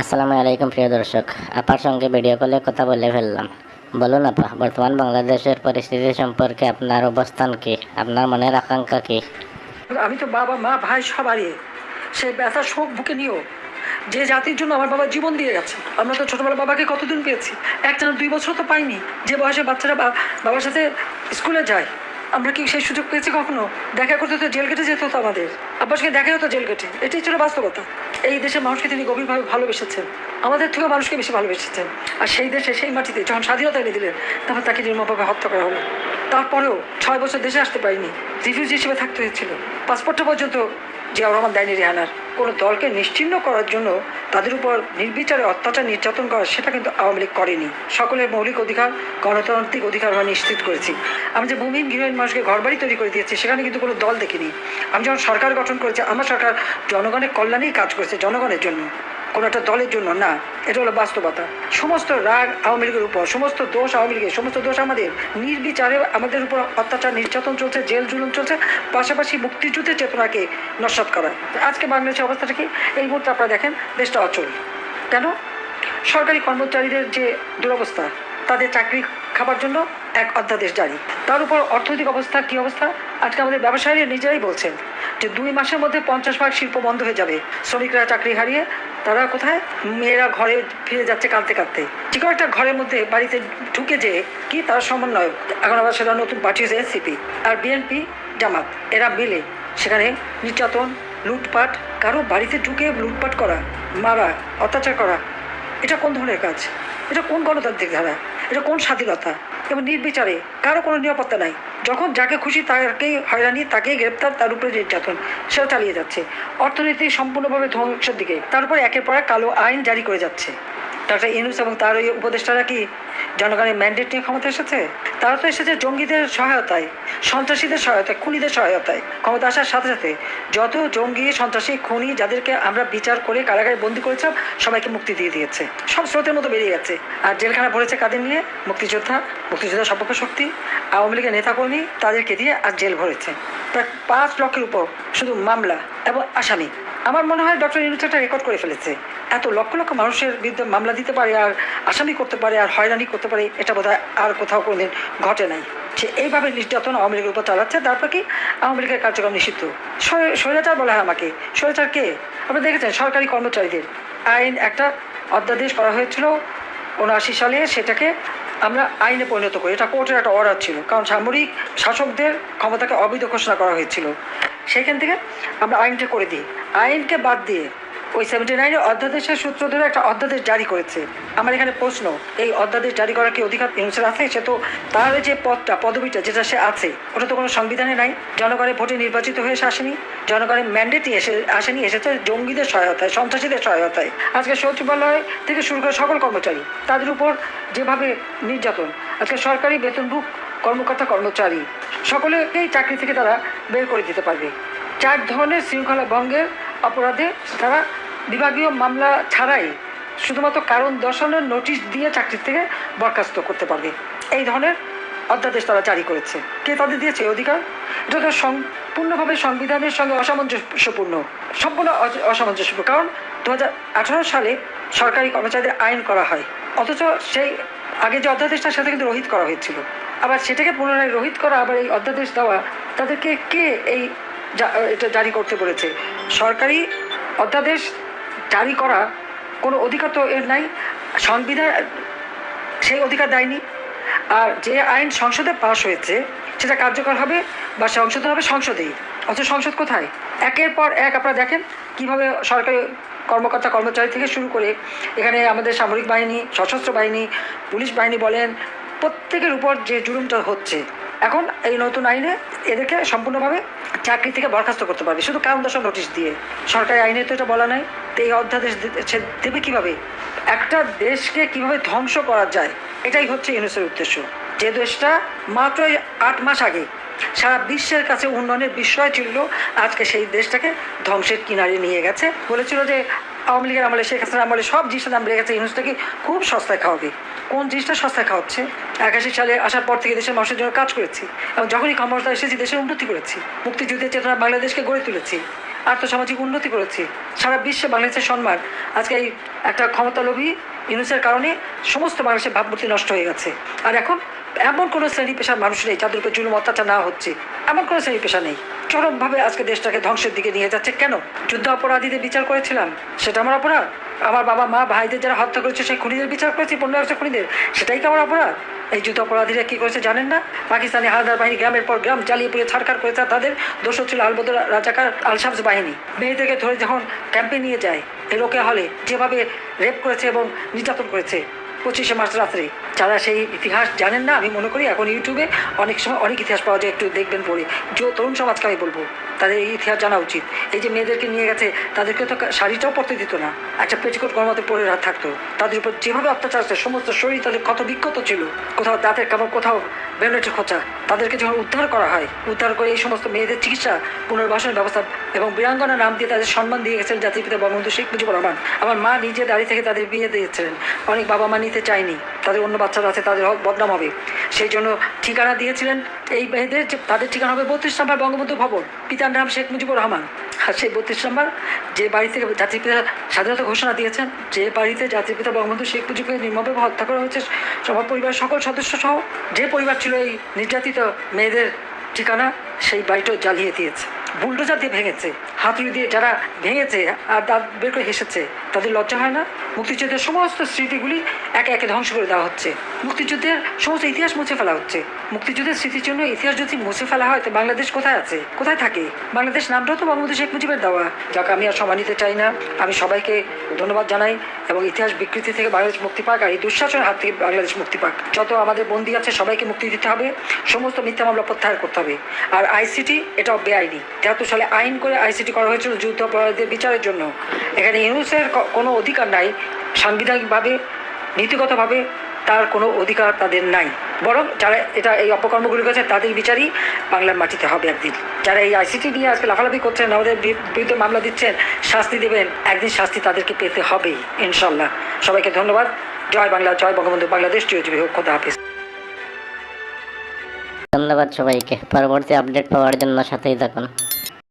আসসালামু আলাইকুম, প্রিয় দর্শক। আপার সঙ্গে ভিডিও কলে কথা বলে ফেললাম। বলুন আপা, বর্তমান বাংলাদেশের পরিস্থিতি সম্পর্কে আপনার অবস্থান কি? আপনার মনের আকাঙ্ক্ষা কি? আমি তো বাবা, মা, ভাই সবারই। সেই ব্যথা, শোক বুকে নিও যে জাতির জন্য আমার বাবা জীবন দিয়ে গেছে। আমরা তো ছোটবেলা বাবাকে কতদিন পেয়েছি? একটানা দুই বছর তো পাইনি। যে বয়সে বাচ্চারা বাবার সাথে স্কুলে যায়। আমরা কি সেই সুযোগ পেয়েছি কখনো? দেখা করতে তো জেল কেটে যেত হতো আমাদের। আব্বার সঙ্গে দেখা হতো জেল কেটে। এটাই ছিল বাস্তবতা। এই দেশের মানুষকে তিনি গভীরভাবে ভালোবেসেছেন। আমাদের থেকেও মানুষকে বেশি ভালোবেসেছেন। আর সেই দেশে সেই মাটিতে যখন স্বাধীনতা এনে দিলেন, তখন তাকে নির্মমভাবে হত্যা করা হলো। তারপরেও ছয় বছর দেশে আসতে পারিনি। রিফিউজি হিসেবে থাকতে হয়েছিল। পাসপোর্টটা পর্যন্ত জিয়াউর রহমান দেয়নি রেহানার। কোনো দলকে নিশ্চিহ্ন করার জন্য তাদের উপর নির্বিচারে অত্যাচার, নির্যাতন করা সেটা কিন্তু আওয়ামী লীগ করেনি। সকলের মৌলিক অধিকার, গণতান্ত্রিক অধিকার আমরা নিশ্চিত করেছি। আমি যে ভূমিহীন গৃহহীন মানুষকে ঘরবাড়ি তৈরি করে দিয়েছি, সেখানে কিন্তু কোনো দল দেখিনি। আমি যখন সরকার গঠন করেছি, আমার সরকার জনগণের কল্যাণেই কাজ করেছে, জনগণের জন্য। কোনো একটা দলের জন্য? না, এটা হলো বাস্তবতা। সমস্ত রাগ আওয়ামী লীগের উপর, সমস্ত দোষ আওয়ামী লীগের, সমস্ত দোষ আমাদের। নির্বিচারে আমাদের উপর অত্যাচার, নির্যাতন চলছে, জেল জুলুম চলছে, পাশাপাশি মুক্তিযুদ্ধের চেতনাকে নস্বাত করা। আজকে বাংলাদেশের অবস্থাটা কি? এই মুহূর্তে আপনারা দেখেন, দেশটা অচল। কেন? সরকারি কর্মচারীদের যে দুরবস্থা, তাদের চাকরি খাবার জন্য এক অধ্যাদেশ জারি। তার উপর অর্থনৈতিক অবস্থা, কি অবস্থা? আজকে আমাদের ব্যবসায়ীরা নিজেরাই বলছেন যে, দুই মাসের মধ্যে পঞ্চাশ ভাগ শিল্প বন্ধ হয়ে যাবে। শ্রমিকরা চাকরি হারিয়ে তারা কোথায়? মেয়েরা ঘরে ফিরে যাচ্ছে কাঁদতে কাঁদতে। কোনো একটা ঘরের মধ্যে বাড়িতে ঢুকে যে কি তার সমন্বয়ক। এখন আবার সেটা নতুন পার্টি হয়েছে এনসিপি আর বিএনপি জামাত। এরা মিলে সেখানে নির্যাতন, লুটপাট, কারও বাড়িতে ঢুকে লুটপাট করা, মারা, অত্যাচার করা। এটা কোন ধরনের কাজ? এটা কোন গণতান্ত্রিক ধারা? এটা কোন স্বাধীনতা? এবং নির্বিচারে কারও কোনো নিরাপত্তা নাই। যখন যাকে খুশি তাকেই হয়রানি, তাকেই গ্রেপ্তার, তার উপরে নির্যাতন সেটা চালিয়ে যাচ্ছে। অর্থনীতি সম্পূর্ণভাবে ধ্বংসের দিকে। তার উপরে একের পর এক কালো আইন জারি করে যাচ্ছে। ডক্টর ইউনুস এবং তার ওই উপদেষ্টারা কি জনগণের ম্যান্ডেট নিয়ে ক্ষমতা এসেছে? তারা তো এসেছে জঙ্গিদের সহায়তায়, সন্ত্রাসীদের সহায়তায়, খুনিদের সহায়তায়। ক্ষমতা আসার সাথে সাথে যত জঙ্গি, সন্ত্রাসী, খুনি যাদেরকে আমরা বিচার করে কারাগারে বন্দি করেছিলাম, সবাইকে মুক্তি দিয়ে দিয়েছে। সব স্রোতের মতো বেরিয়ে গেছে। আর জেলখানা ভরেছে কাদের নিয়ে? মুক্তিযোদ্ধা মুক্তিযোদ্ধা সপক্ষ শক্তি, আওয়ামী লীগের নেতাকর্মী তাদেরকে দিয়ে আর জেল ভরেছে। প্রায় পাঁচ লক্ষের উপর শুধু মামলা এবং আসামি। আমার মনে হয় ডক্টর ইউনুস রেকর্ড করে ফেলেছে। এত লক্ষ লক্ষ মানুষের বিরুদ্ধে মামলা দিতে পারে আর আসামি করতে পারে আর হয়রানি করতে পারে, এটা বোধহয় আর কোথাও কোনোদিন ঘটে নাই। সে এইভাবে নির্যাতন আওয়ামী লীগের উপর চালাচ্ছে, তারপর কি আওয়ামী লীগের কার্যক্রম নিষিদ্ধ। স্বৈরাচার বলা হয় আমাকে। স্বৈরাচার কে? আপনি দেখেছেন, সরকারি কর্মচারীদের। আইন একটা অধ্যাদেশ করা হয়েছিল উনআশি সালে, সেটাকে আমরা আইনে পরিণত করি। এটা কোর্টের একটা অর্ডার ছিল, কারণ সামরিক শাসকদের ক্ষমতাকে অবৈধ ঘোষণা করা হয়েছিল। সেখান থেকে আমরা আইনটা করে দিই। আইনকে বাদ দিয়ে ওই সেভেন্টি নাইনের অধ্যাদেশের সূত্র ধরে একটা অধ্যাদেশ জারি করেছে। আমার এখানে প্রশ্ন, এই অধ্যাদেশ জারি করার কি অধিকার হিংসার আছে? সে তো তার যে পদটা, পদবিটা যেটা সে আছে, ওটা তো কোনো সংবিধানে নাই। জনগণের ভোটে নির্বাচিত হয়ে এসে আসেনি। জনগণের ম্যান্ডেটই এসে, আসেনি, এসেছে জঙ্গিদের সহায়তায়, সন্ত্রাসীদের সহায়তায়। আজকে সচিবালয় থেকে শুরু করে সকল কর্মচারী, তাদের উপর যেভাবে নির্যাতন, আজকে সরকারি বেতনভুক কর্মকর্তা কর্মচারী, সকলেকেই চাকরি থেকে তারা বের করে দিতে পারবে। চার ধরনের শৃঙ্খলা ভঙ্গের অপরাধে তারা বিভাগীয় মামলা ছাড়াই শুধুমাত্র কারণ দর্শানোর নোটিশ দিয়ে চাকরি থেকে বরখাস্ত করতে পারবে। এই ধরনের অধ্যাদেশ তারা জারি করেছে। কে তাদের দিয়েছে অধিকার? এটা সম্পূর্ণভাবে সংবিধানের সঙ্গে অসামঞ্জস্যপূর্ণ। সম্পূর্ণ অসামঞ্জস্যপূর্ণ। কারণ দু হাজার আঠারো সালে সরকারি কর্মচারীদের আইন করা হয়। অথচ সেই আগে যে অধ্যাদেশটা, সেটা কিন্তু রহিত করা হয়েছিল। আবার সেটাকে পুনরায় রহিত করা, আবার এই অধ্যাদেশ দেওয়া, তাদেরকে কে এই এটা জারি করতে বলেছে? সরকারি অধ্যাদেশ জারি করা কোনো অধিকার তো এর নাই, সংবিধান সেই অধিকার দেয়নি। আর যে আইন সংসদে পাশ হয়েছে, সেটা কার্যকর হবে বা সংশোধন হবে সংসদেই, অথচ সংসদ কোথায়? একের পর এক আপনারা দেখেন কীভাবে সরকারি কর্মকর্তা কর্মচারী থেকে শুরু করে এখানে আমাদের সামরিক বাহিনী, সশস্ত্র বাহিনী, পুলিশ বাহিনী বলেন, প্রত্যেকের উপর যে জুলুমটা হচ্ছে এখন এই নতুন আইনে এদেরকে সম্পূর্ণভাবে চাকরি থেকে বরখাস্ত করতে পারবে। শুধু কারণ দর্শন নোটিশ দিয়ে। সরকারি আইনে তো এটা বলা নাই। তো এই অধ্যাদেশ দেবে কীভাবে? একটা দেশকে কীভাবে ধ্বংস করা যায়? এটাই হচ্ছে ইউনুসের উদ্দেশ্য। যে দেশটা মাত্র আট মাস আগে সারা বিশ্বের কাছে উন্নয়নের বিষয় ছিল, আজকে সেই দেশটাকে ধ্বংসের কিনারে নিয়ে গেছে। বলেছিল যে আওয়ামী লীগের আমলে, শেখ হাসিনার আমলে সব জিনিসের দাম বেড়ে গেছে। ইউনুসটাকে খুব সস্তায় খাওয়াবে। কোন জিনিসটা সস্তায় খাওয়াচ্ছে? একাশি সালে আসার পর থেকে দেশের মানুষের জন্য কাজ করেছি এবং যখনই ক্ষমতা এসেছি, দেশের উন্নতি করেছি। মুক্তিযুদ্ধের চেতনা বাংলাদেশকে গড়ে তুলেছি, আর্থসামাজিক উন্নতি করেছি। সারা বিশ্বে বাংলাদেশের সম্মান, আজকে এই একটা ক্ষমতালোভী ইউনুসের কারণে সমস্ত মানুষের ভাবমূর্তি নষ্ট হয়ে গেছে। আর এখন এমন কোনো শ্রেণি পেশার মানুষ নেই যাদের উপর জুলুম অত্যাচার না হচ্ছে। এমন কোনো শ্রেণি পেশা নেই। চরমভাবে আজকে দেশটাকে ধ্বংসের দিকে নিয়ে যাচ্ছে কেন? যুদ্ধ অপরাধীদের বিচার করেছিলাম। সেটা আমার অপরাধ। আমার বাবা, মা, ভাইদের যারা হত্যা করেছে, সেই খুনিদের বিচার করেছি পনেরো একশো খুনিদের। সেটাই কি আমার অপরাধ? এই যুদ্ধ অপরাধীরা কি করেছে জানেন না? পাকিস্তানি হালদার বাহিনী গ্রামের পর গ্রাম জ্বালিয়ে পুড়ে ছাড়কার করেছে তাদের দোষ ছিল আলবদর রাজাকার আলশাবস বাহিনী। মেয়েদেরকে ধরে যখন ক্যাম্পে নিয়ে যায় লোকে হলে যেভাবে রেপ করেছে এবং নির্যাতন করেছে, পঁচিশে মার্চ রাত্রে। যারা সেই ইতিহাস জানেন না, আমি মনে করি এখন ইউটিউবে অনেক সময় অনেক ইতিহাস পাওয়া যায়, একটু দেখবেন পড়ে। যে তরুণ সমাজকে আমি বলব, তাদের এই ইতিহাস জানা উচিত। এই যে মেয়েদেরকে নিয়ে গেছে, তাদেরকে তো শাড়িটাও পরতে দিত না। একটা পেটিকোট গরমাতে পরে থাকতো। তাদের উপর যেভাবে অত্যাচার হচ্ছে, সমস্ত শরীর তাদের ক্ষত বিক্ষত ছিল। কোথাও দাঁতের কামড়, কোথাও ব্যান্ডেটের খোঁচা তাদেরকে যখন উদ্ধার করা হয়, উদ্ধার করে এই সমস্ত মেয়েদের চিকিৎসা, পুনর্বাসনের ব্যবস্থা এবং বীরাঙ্গনা নাম দিয়ে তাদের সম্মান দিয়ে গেছেন জাতির পিতা বঙ্গবন্ধু শেখ মুজিবুর রহমান। আমার মা নিজে দাঁড়িয়ে থেকে তাদের বিয়ে দিয়েছিলেন। অনেক বাবা মা নিতে চায়নি, তাদের অন্য বাচ্চারা আছে, তাদের বদনাম হবে। সেই জন্য ঠিকানা দিয়েছিলেন এই মেয়েদের তাদের ঠিকানা হবে বত্রিশ নম্বর বঙ্গবন্ধু ভবন। পিতার নাম শেখ মুজিবুর রহমান। আর সেই বত্রিশ নম্বর যে বাড়ি থেকে জাতির পিতা স্বাধীনতা ঘোষণা দিয়েছেন, যে বাড়িতে জাতির পিতা বঙ্গবন্ধু শেখ মুজিবকে নির্মমভাবে হত্যা করা হয়েছে, সবার পরিবারের সকল সদস্য সহ যে পরিবার ছিল এই নির্যাতিত মেয়েদের ঠিকানা, সেই বাড়িটাও জ্বালিয়ে দিয়েছে। বুলডোজার দিয়ে ভেঙেছে। হাতুড়ি দিয়ে যারা ভেঙেছে আর দাঁত বের করে হেসেছে, তাদের লজ্জা হয় না? মুক্তিযুদ্ধের সমস্ত স্মৃতিগুলি একে একে ধ্বংস করে দেওয়া হচ্ছে। মুক্তিযুদ্ধের সমস্ত ইতিহাস মুছে ফেলা হচ্ছে। মুক্তিযুদ্ধের স্মৃতির জন্য ইতিহাস যদি মুছে ফেলা হয়, তো বাংলাদেশ কোথায় আছে? কোথায় থাকে? বাংলাদেশ নামটাও তো বঙ্গবন্ধু শেখ মুজিবের দেওয়া। যাকে, আমি আর সময় নিতে চাই না। আমি সবাইকে ধন্যবাদ জানাই এবং ইতিহাস বিকৃতি থেকে বাংলাদেশ মুক্তি পাক আর এই দুঃশাসনের হাত থেকে বাংলাদেশ মুক্তি পাক। যত আমাদের বন্দী আছে, সবাইকে মুক্তি দিতে হবে। সমস্ত মিথ্যা মামলা প্রত্যাহার করতে হবে। আর আইসিটি এটাও বেআইনি। তেহাত্তর সালে আইন করে আইসিটি করা হয়েছিল যুদ্ধ অপরাধীদের বিচারের জন্য। এখানে ইউনুসের কোনো অধিকার নাই। সাংবিধানিকভাবে, নীতিগতভাবে তার কোনো অধিকার তাদের নাই। বরং যারা এটা এই অপকর্মগুলি করেছে, তাদের বিচারই বাংলার মাটিতে হবে একদিন। যারা এই আইসিটি নিয়ে আজকে লাফালাফি করছেন আমাদের বিরুদ্ধে মামলা দিচ্ছেন, শাস্তি দেবেন, একদিন শাস্তি তাদেরকে পেতে হবেই ইনশাল্লাহ। সবাইকে ধন্যবাদ। জয় বাংলা, জয় বঙ্গবন্ধু বাংলাদেশ চিরজীবী হোক, খোদা হাফিজ। ধন্যবাদ সবাইকে। পরবর্তী আপডেট পাওয়ার জন্য সাথেই থাকুন।